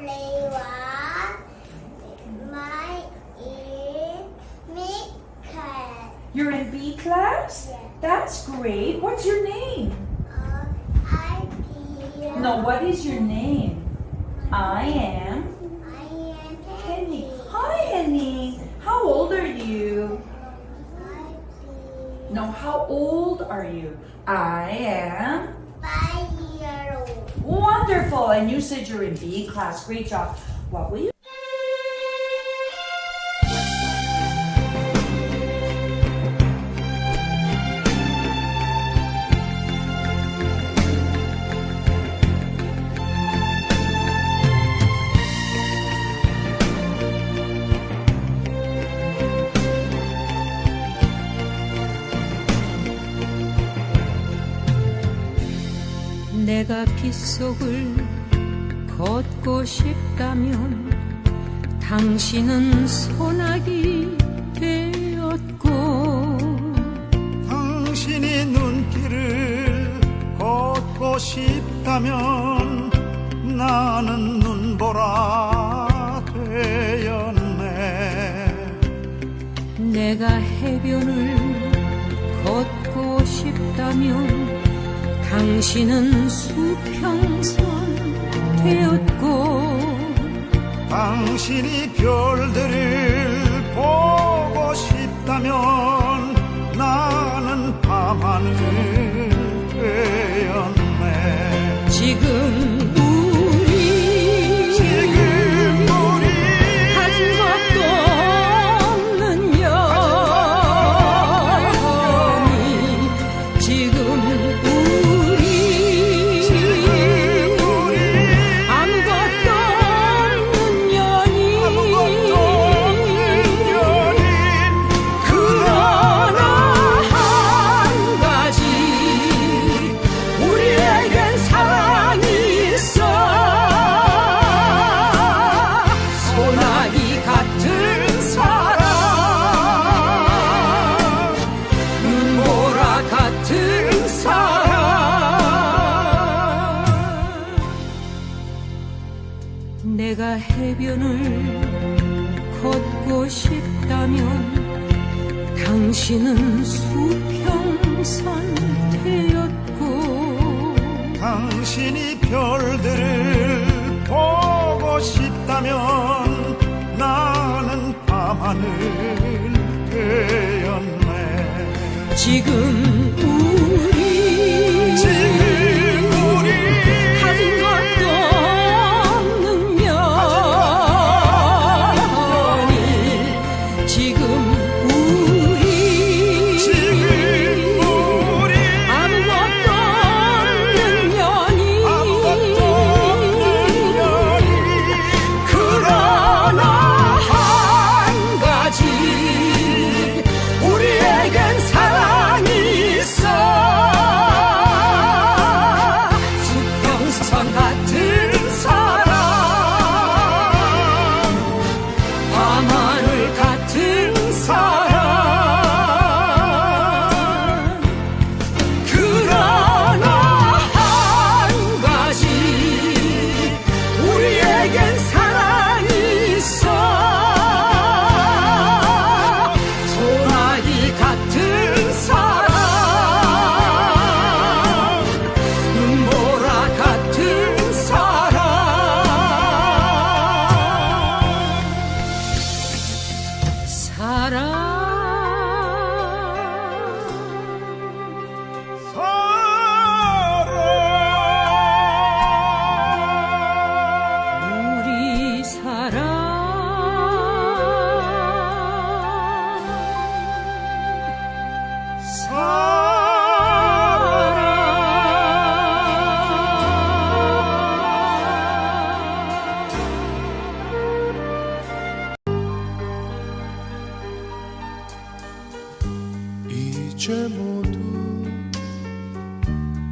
play. My is Michael. You're in B class? Yeah. That's great. What's your name? Uh, I feel. No, what is your name? I am I am Henny. Hi, Henny. How old are you? No, how old are you? I am five old. Wonderful. And you said you're in B class. Great job. What will you? 내가 빗속을 걷고 싶다면 당신은 소나기 되었고 당신이 눈길을 걷고 싶다면 나는 눈보라 되었네. 내가 해변을 걷고 싶다면 당신은 수평선 되었고 당신이 별들을 보고 싶다면 나는 밤하늘 해변을 걷고 싶다면 당신은 수평선 되었고 당신이 별들을 보고 싶다면 나는 밤하늘 되었네. 지금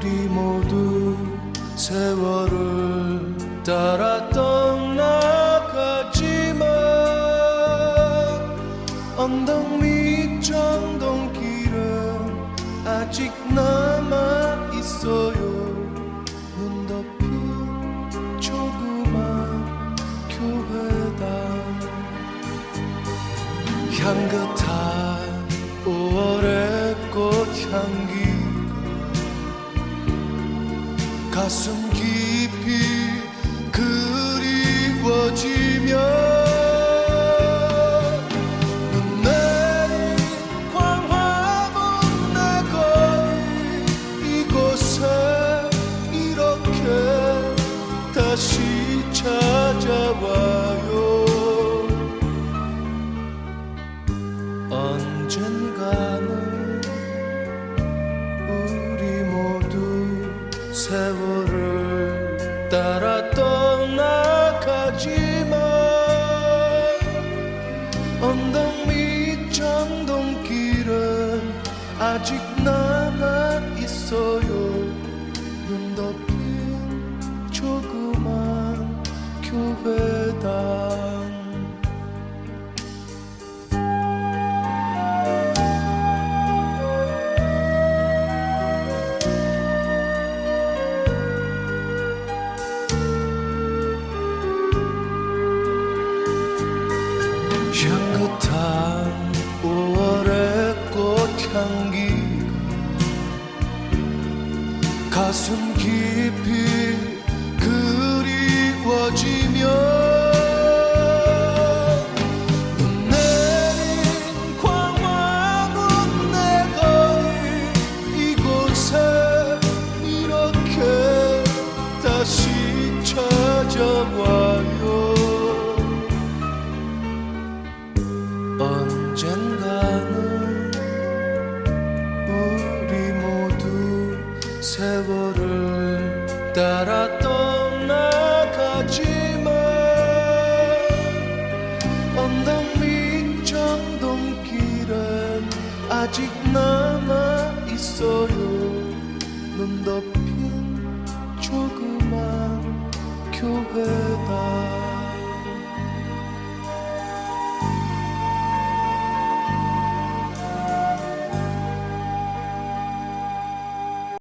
우리 모두 세월을 따라 떠나가지만 언덕 밑 정동길은 아직 남아 있어요 가슴 깊이 그리 세월을 따라 떠나가지만 언덕 밑 정동길은 아직 남아 있어요. 눈 덮인 조그만 교회당 가슴 깊이 그 세월을 따라 떠나가지만 언덕 밑 전동길은 아직 남아 있어요. 눈 덮인 조그만 교회다